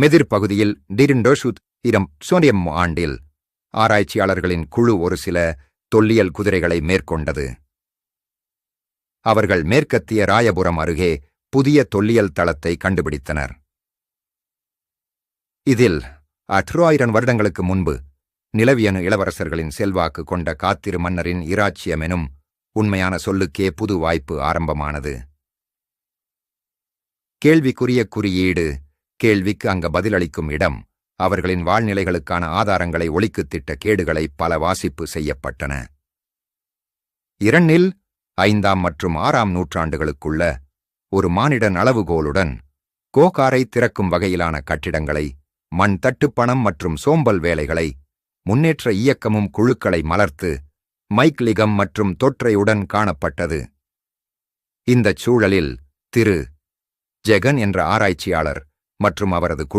மெதிர் பகுதியில் டிரிண்டோஷுத் இரம் சோனியம் ஆண்டில் ஆராய்ச்சியாளர்களின் குழு ஒரு சில தொல்லியல் குதிரைகளை மேற்கொண்டது. அவர்கள் மேற்கத்திய ராயபுரம் அருகே புதிய தொல்லியல் தளத்தை கண்டுபிடித்தனர். இதில் அற்றாயிரம் வருடங்களுக்கு முன்பு நிலவியனு இளவரசர்களின் செல்வாக்கு கொண்ட காத்திரு மன்னரின் இராச்சியமெனும் உண்மையான சொல்லுக்கே புது வாய்ப்பு ஆரம்பமானது. கேள்விக்குரிய குறியீடு கேள்விக்கு அங்க பதிலளிக்கும் இடம் அவர்களின் வாழ்நிலைகளுக்கான ஆதாரங்களை ஒழிக்குத்திட்ட கேடுகளை பல வாசிப்பு செய்யப்பட்டன. இரண்டில் ஐந்தாம் மற்றும் ஆறாம் நூற்றாண்டுகளுக்குள்ள ஒரு மானிடன் அளவுகோலுடன் கோகாரை திறக்கும் வகையிலான கட்டிடங்களை மண் தட்டுப்பணம் மற்றும் சோம்பல் வேலைகளை முன்னேற்ற இயக்கமும் குழுக்களை மலர்த்து மைக்லிகம் மற்றும் தொற்றையுடன் காணப்பட்டது. இந்தச் சூழலில் திரு. ஜெகன் என்ற ஆராய்ச்சியாளர் மற்றும் அவரது குழு